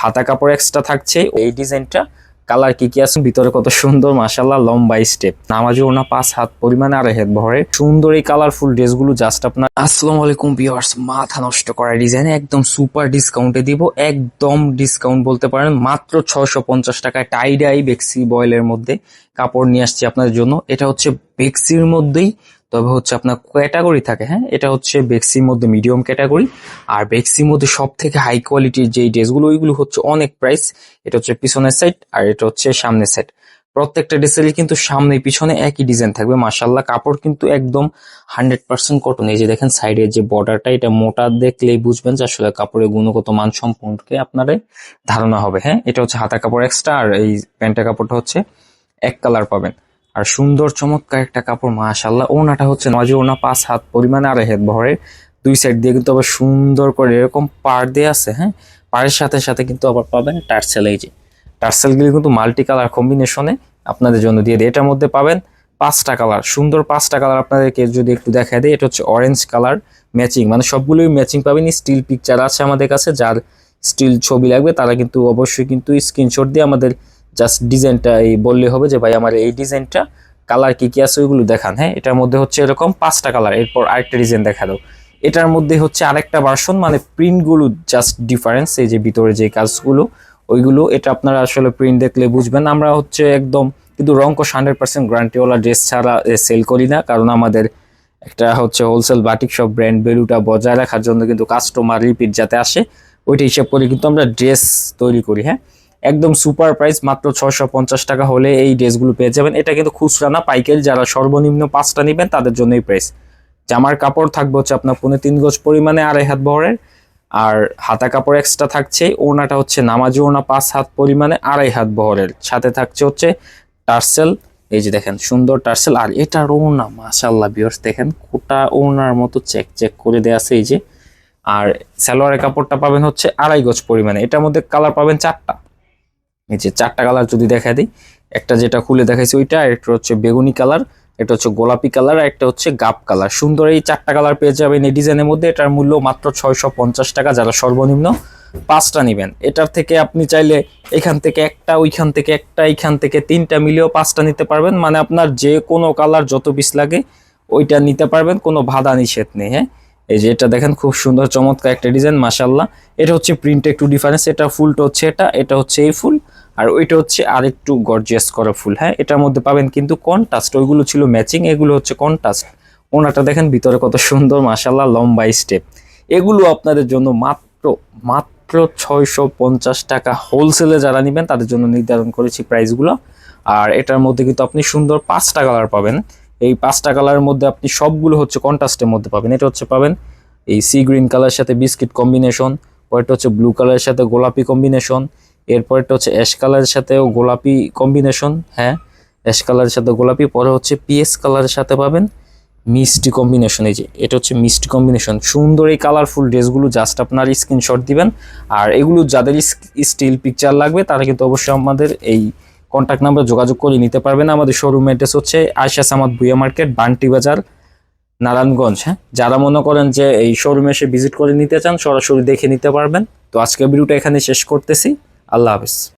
হাতা কাপড় এক্সট্রা থাকছে। এই ডিজাইনটা কালার কি কি আছে ভিতরে কত সুন্দর মাসাল্লাহ লম্বা স্টেপ নামাজি ওনা পাঁচ হাত পরিমাণে আর হেড ভরে। সুন্দর এই কালারফুল ড্রেসগুলো জাস্ট আপনার আসসালামু আলাইকুম ভিউয়ার্স মাথা নষ্ট করা ডিজাইন একদম সুপার ডিসকাউন্টে দিব। একদম ডিসকাউন্ট বলতে পারেন মাত্র ছয়শো পঞ্চাশ টাকায় টাই ডাই বেক্সি বয়েলের মধ্যে কাপড় নিয়ে আসছি আপনাদের জন্য। এটা হচ্ছে বেক্সির মধ্যেই তবে হচ্ছে আপনার ক্যাটাগরি থাকে হ্যাঁ? এটা হচ্ছে বেক্সির মধ্যে মিডিয়াম ক্যাটাগরি আর বেক্সির মধ্যে সব থেকে হাই কোয়ালিটির যেই ড্রেসগুলো ওইগুলো হচ্ছে অনেক প্রাইস এটা হচ্ছে পিছনের সাইড আর এটা হচ্ছে সামনের সাইড প্রত্যেকটা ড্রেসেরই কিন্তু সামনে পিছনে একই ডিজাইন থাকবে। মাসাল্লাহ কাপড় কিন্তু একদম হান্ড্রেড পার্সেন্ট কটন এই যে দেখেন সাইডের যে বর্ডারটা এটা মোটা দেখলেই বুঝবেন যে আসলে কাপড়ের গুণগত মান সম্পর্কে আপনাদের ধারণা হবে হ্যাঁ? এটা হচ্ছে হাতা কাপড় এক্সট্রা আর এই প্যান্টের কাপড়টা হচ্ছে এক কালার পাবেন। আর সুন্দর চমৎকার একটা কাপড় মাশাল্লাহ ওনাটা হচ্ছে নজর ওনা পাঁচ হাত পরিমাণে আর হেড ভরে দুই সাইড দিয়ে কিন্তু আবার সুন্দর করে এরকম পার দিয়ে আছে হ্যাঁ? পাড়ের সাথে সাথে কিন্তু আবার পাবেন টার্সেল এই যে। টার্সেলগুলি কিন্তু মাল্টি কালার কম্বিনেশনে আপনাদের জন্য দিয়ে দেয়। এটার মধ্যে পাবেন পাঁচটা কালার, সুন্দর পাঁচটা কালার আপনাদেরকে যদি একটু দেখা দেয়, এটা হচ্ছে অরেঞ্জ কালার ম্যাচিং মানে সবগুলোই ম্যাচিং পাবেন। স্টিল পিকচার আছে আমাদের কাছে, যার স্টিল ছবি লাগবে, তারা কিন্তু অবশ্যই কিন্তু স্ক্রিনশট দিয়ে আমাদের জাস্ট ডিজাইনটা এই বললে হবে যে, ভাই, আমার এই ডিজাইনটা কালার কি কি আছে ওইগুলো দেখান। হ্যাঁ এটার মধ্যে হচ্ছে এরকম পাঁচটা কালার এরপর আরেকটা ডিজাইন দেখা দাও। এটার মধ্যে হচ্ছে আরেকটা ভার্সন মানে প্রিন্টগুলো জাস্ট ডিফারেন্স এই যে ভিতরে যে কাজগুলো, ওইগুলো, এটা আপনারা আসলে প্রিন্ট দেখলে বুঝবেন। আমরা হচ্ছে একদম কিন্তু রঙ্কশ হান্ড্রেড পার্সেন্ট গ্যারান্টিওয়ালা ড্রেস ছাড়া সেল করি না, কারণ আমাদের একটা হচ্ছে হোলসেল বাটিক সব ব্র্যান্ড ভ্যালুটা বজায় রাখার জন্য কিন্তু কাস্টমার রিপিট যাতে আসে, ওইটা হিসাব করে কিন্তু আমরা ড্রেস তৈরি করি হ্যাঁ। একদম সুপার প্রাইস মাত্র ছশো পঞ্চাশ টাকা হলে এই ড্রেসগুলো পেয়ে যাবেন। এটা কিন্তু খুচরা না, পাইকারি। যারা সর্বনিম্ন পাঁচটা নেবেন, তাদের জন্য এই প্রাইস জামার কাপড় থাকবে হচ্ছে আপনার পনেরো তিন গজ পরিমাণে আড়াই হাত বহরের আর হাতা কাপড় এক্সট্রা থাকছে ওনাটা হচ্ছে নামাজি ওনা পাঁচ হাত পরিমাণে আড়াই হাত বহরের সাথে থাকছে হচ্ছে টার্সেল, এই যে দেখেন সুন্দর টার্সেল। আর এটার ওনা মাশাল্লাহ বিয়ার্স দেখেন কোটা ওনার মতো চেক চেক করে দেওয়া আছে এই যে। আর সালোয়ারের কাপড়টা পাবেন হচ্ছে আড়াই গজ পরিমাণে। এটার মধ্যে কালার পাবেন চারটা। এই যে চারটা কালার যদি দেখা দিই, একটা যেটা খুলে দেখাইছি ওইটা একটা হচ্ছে বেগুনি কালার এটা হচ্ছে গোলাপি কালার, আর একটা হচ্ছে গাপ কালার। সুন্দর এই চারটা কালার পেয়ে যাবেন এই ডিজাইনের মধ্যে। এটার মূল্য মাত্র ছয়শো পঞ্চাশ টাকা, যারা সর্বনিম্ন পাঁচটা নেবেন। এটার থেকে আপনি চাইলে এখান থেকে একটা, ওইখান থেকে একটা, এইখান থেকে তিনটা মিলিয়েও পাঁচটা নিতে পারবেন। মানে আপনার যে কোনো কালার যত পিস লাগে, ওইটা নিতে পারবেন, কোনো বাধা নিষেধ নেই হ্যাঁ? এই যে এটা দেখেন, খুব সুন্দর, চমৎকার একটা ডিজাইন মাসাল্লাহ এটা হচ্ছে প্রিন্ট একটু ডিফারেন্স এটা ফুলটা হচ্ছে এটা এটা হচ্ছে এই ফুল, আর ওইটা হচ্ছে আরেকটু গর্জিয়াস করা ফুল হ্যাঁ? এটার মধ্যে পাবেন কিন্তু কন্টাস্ট ওইগুলো ছিল ম্যাচিং এগুলো হচ্ছে কন্টাস্ট ওনাটা দেখেন ভিতরে কত সুন্দর মাসাল্লাহ লম্বা স্টেপ এগুলো আপনাদের জন্য মাত্র মাত্র ছয়শো পঞ্চাশ টাকা হোলসেলে যারা নেবেন, তাদের জন্য নির্ধারণ করেছি প্রাইসগুলো আর এটার মধ্যে কিন্তু আপনি সুন্দর পাঁচটা কালার পাবেন। এই পাঁচটা কালারের মধ্যে আপনি সবগুলো হচ্ছে কন্ট্রাস্টের মধ্যে পাবেন। এটা হচ্ছে পাবেন এই সি গ্রিন কালারের সাথে বিস্কিট কম্বিনেশন পরেরটা হচ্ছে ব্লু কালারের সাথে গোলাপি কম্বিনেশন এরপরেরটা হচ্ছে অ্যাশ কালারের সাথেও গোলাপি কম্বিনেশন হ্যাঁ অ্যাশ কালারের সাথে গোলাপি, পরে হচ্ছে পিএস কালারের সাথে পাবেন মিষ্টি কম্বিনেশন এই যে, এটা হচ্ছে মিষ্টি কম্বিনেশন সুন্দর এই কালারফুল ড্রেসগুলো জাস্ট আপনার স্ক্রিনশট দিবেন। আর এগুলো যাদের স্টিল পিকচার লাগবে, তারা কিন্তু অবশ্যই আমাদের এই কন্ট্যাক্ট নাম্বার যোগাযোগ করে নিতে পারবেন। আমাদের শোরুম অ্যাড্রেস হচ্ছে আয়সা সামাদ ভুইয়া মার্কেট, বান্টি বাজার, নারায়ণগঞ্জ। হ্যাঁ যারা মনে করেন যে এই শোরুমে এসে ভিজিট করে নিতে চান, সরাসরি দেখে নিতে পারবেন। তো আজকের ভিডিওটা এখানে শেষ করতেছি। আল্লাহ হাফিজ।